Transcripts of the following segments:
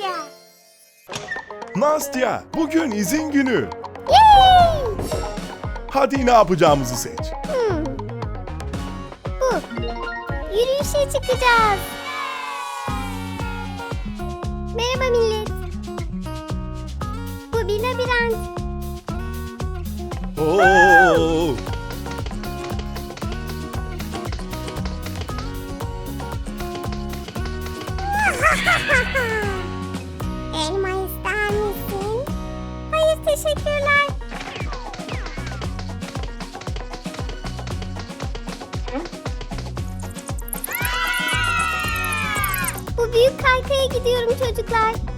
Nastya. Nastya, bugün izin günü. Yay! Hadi ne yapacağımızı seç. Hmm. Bu. Yürüyüşe çıkacağız. Merhaba millet. Bu bir labirent. Oo! Teşekkürler. Bu büyük kaykaya gidiyorum çocuklar.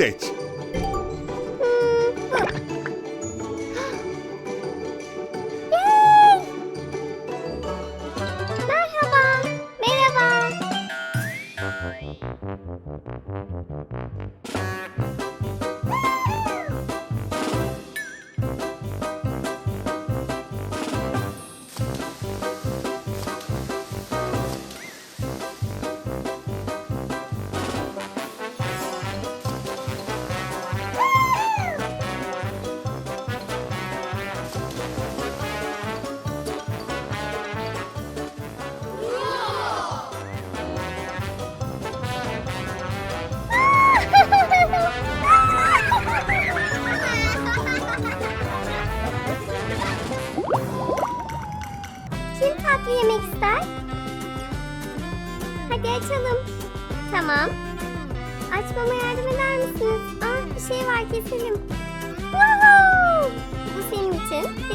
Seç. Merhaba. Merhaba.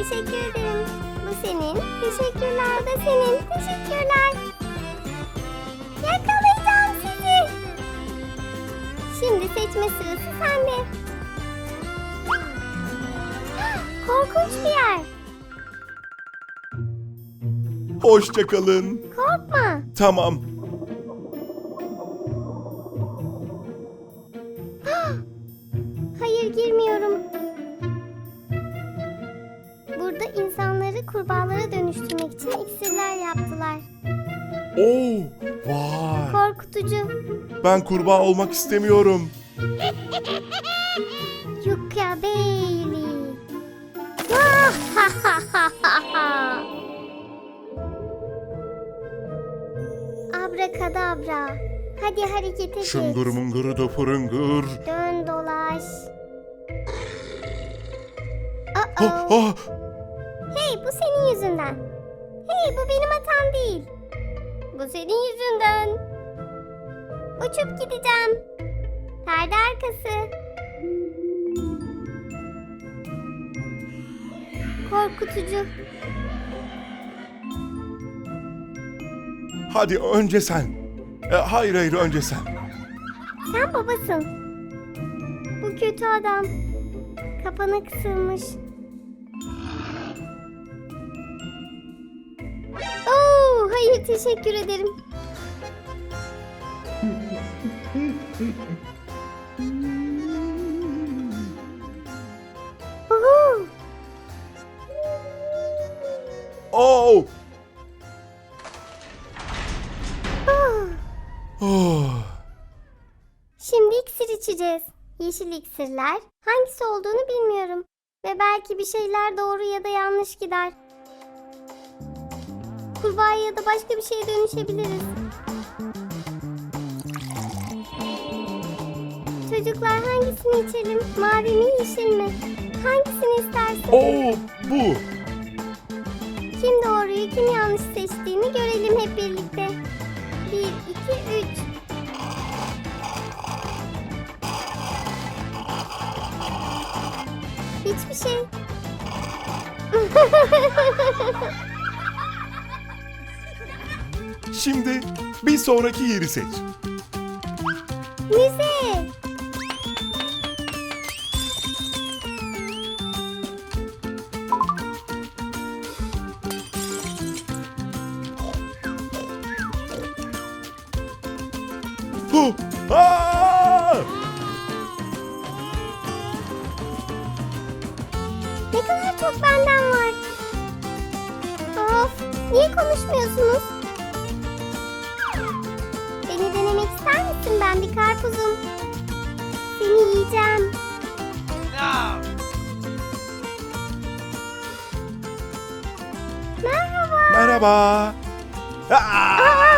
Teşekkür ederim. Bu senin. Teşekkürler da senin. Teşekkürler. Yakalayacağım sizi. Şimdi seçme sırası sende. Korkunç bir yer. Hoşça kalın. Korkma. Tamam. Hayır girmiyorum. Kurbağalara dönüştürmek için iksirler yaptılar. Oo! Vay! Korkutucu. Ben kurbağa olmak istemiyorum. Yuka Bailey. Abrakadabra. Hadi harekete geç. Şıngır mıngır da fırıngır. Dön dolaş. Ha, Uh-oh. Hey bu senin yüzünden. Hey bu benim hatam değil. Bu senin yüzünden. Uçup gideceğim. Perde arkası. Korkutucu. Hadi önce sen. E, hayır hayır önce sen. Sen babasın. Bu kötü adam. Kafana kısılmış. Teşekkür ederim. Oo! Oh. Oh! Şimdi iksir içeceğiz. Yeşil iksirler. Hangisi olduğunu bilmiyorum. Ve belki bir şeyler doğru ya da yanlış gider. Kurbağaya ya da başka bir şeye dönüşebiliriz. Çocuklar hangisini içelim? Mavi mi yeşil mi? Hangisini istersin? Oo! Bu! Kim doğruyu kim yanlış seçtiğini görelim hep birlikte. Bir, iki, üç. Hiçbir şey. Şimdi bir sonraki yeri seç. Müze. Hu! Aa! Ne kadar çok benden var. Of, niye konuşmuyorsunuz? Bir karpuzum. Seni yiyeceğim. Merhaba. Merhaba. Aa! Kapıyı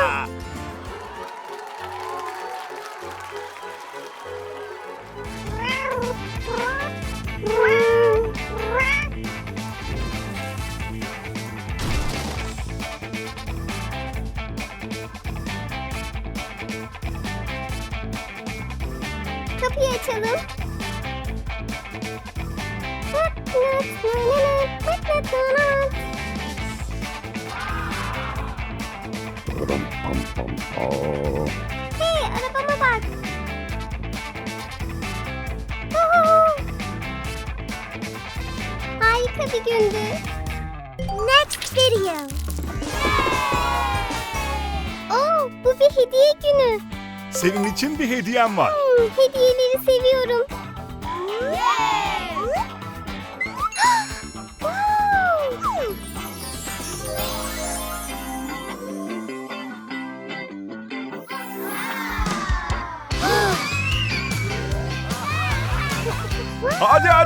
Hey arabama bak. Huhu. Harika bir gündü. Next video. Oh, bu bir hediye günü. Senin için bir hediyem var. Hmm, hediyeleri seviyorum.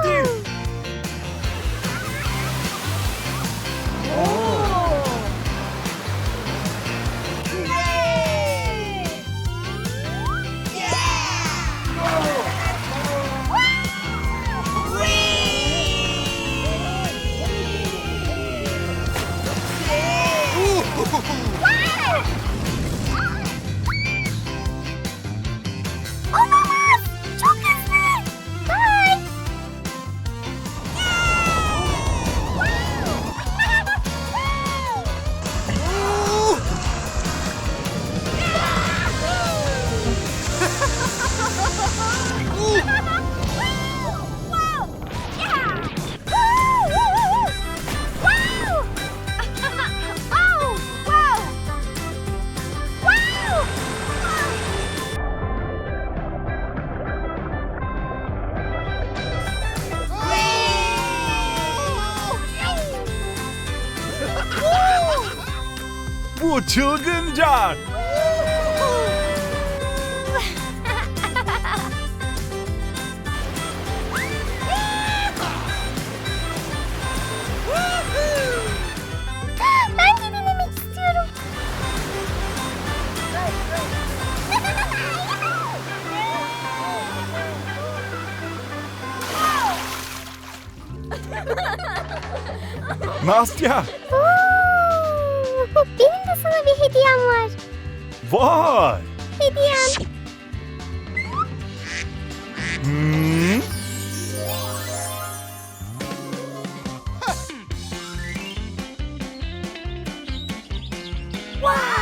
Hadi Bu çılgınca. Ben de denemek istiyorum. Nastya. Vay. Hediyem. Hmm. Aa!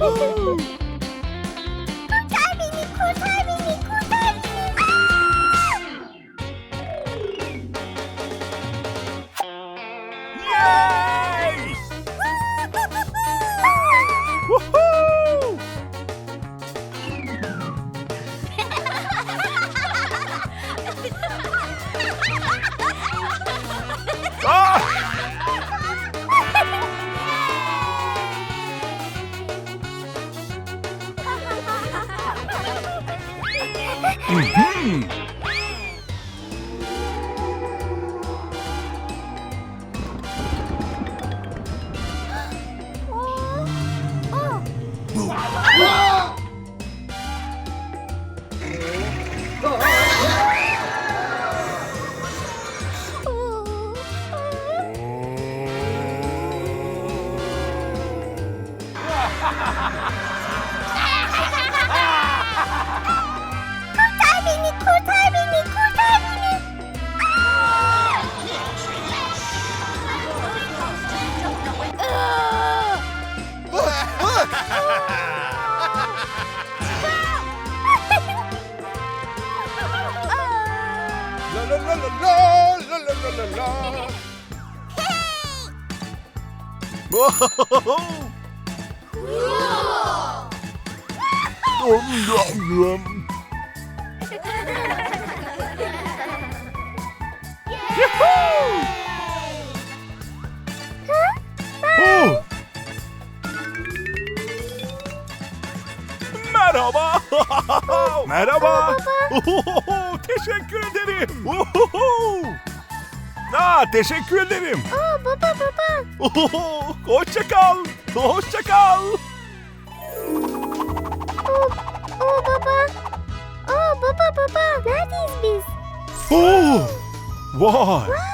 Woohoo! Boom. Oh. Merhaba. Merhaba. Ohoho, teşekkür ederim. Ohoho. Aa, teşekkür ederim. Aa, baba baba. Ohoho, hoşça kal. Hoşça kal. Oo, oo baba. Oo baba baba. Neredeyiz biz? Oo. Vay. Wow.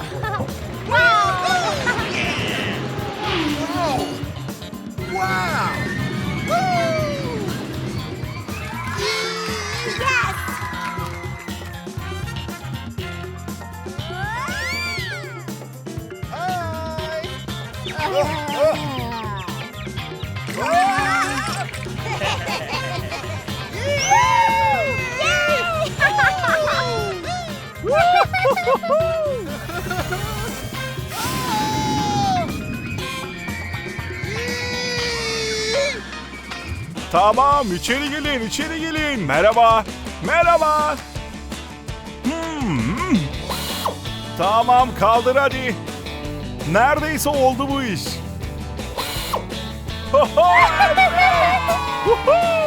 哈 哈 Tamam, içeri gelin, içeri gelin. Merhaba. Merhaba. Hmm. Tamam, kaldır hadi. Neredeyse oldu bu iş. Evet.